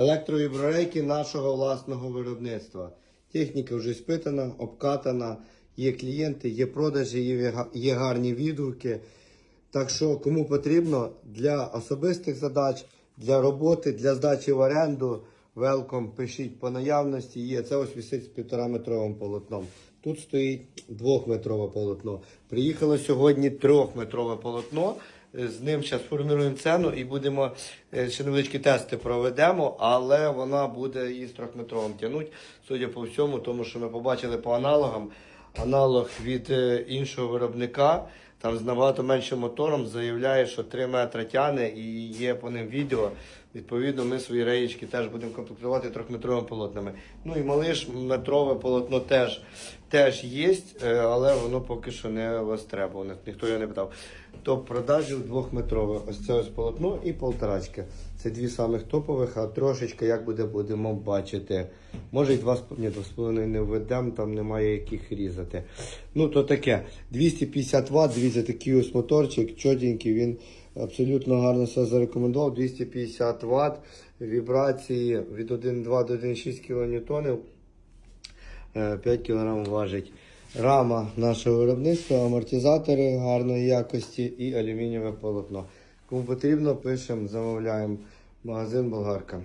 Електровіброрейки нашого власного виробництва. Техніка вже спитана, обкатана, є клієнти, є продажі, є, гарні відгуки. Так що, кому потрібно для особистих задач, для роботи, для здачі в оренду, велком, пишіть по наявності. Є це ось висить з півтора метровим полотном. Тут стоїть двохметрове полотно. Приїхало сьогодні трьохметрове полотно. Е, З ним зараз формуємо ціну і будемо е, ще невеличкі тести проведемо, але вона буде і з трьохметровим тягнути, судя по всьому, тому що ми побачили по аналогам. Аналог від е, іншого виробника, там з набагато меншим мотором заявляє, що 3 метри тяне і є по ним відео. Відповідно, ми свої реєчки теж будемо комплектувати трьохметровими полотнами. Ну і малиш метрове полотно теж, теж є, е, але воно поки що не востребоване. Ніхто його не питав. То продажів двохметрове. Ось це ось полотно і полторачки. Це дві самих топових, а трошечки як буде, будемо бачити. Може і два ні, два з не введемо, там немає яких різати. Ну то таке. 250 Вт, дивіться, такий ось моторчик, чотенький, він абсолютно гарно все зарекомендував. 250 Вт, вібрації від 1,2 до 1,6 кН. 5 кг важить. Рама нашого виробництва, амортизатори гарної якості і алюмінієве полотно. Кому потрібно, пишемо, замовляємо. Магазин Болгарка.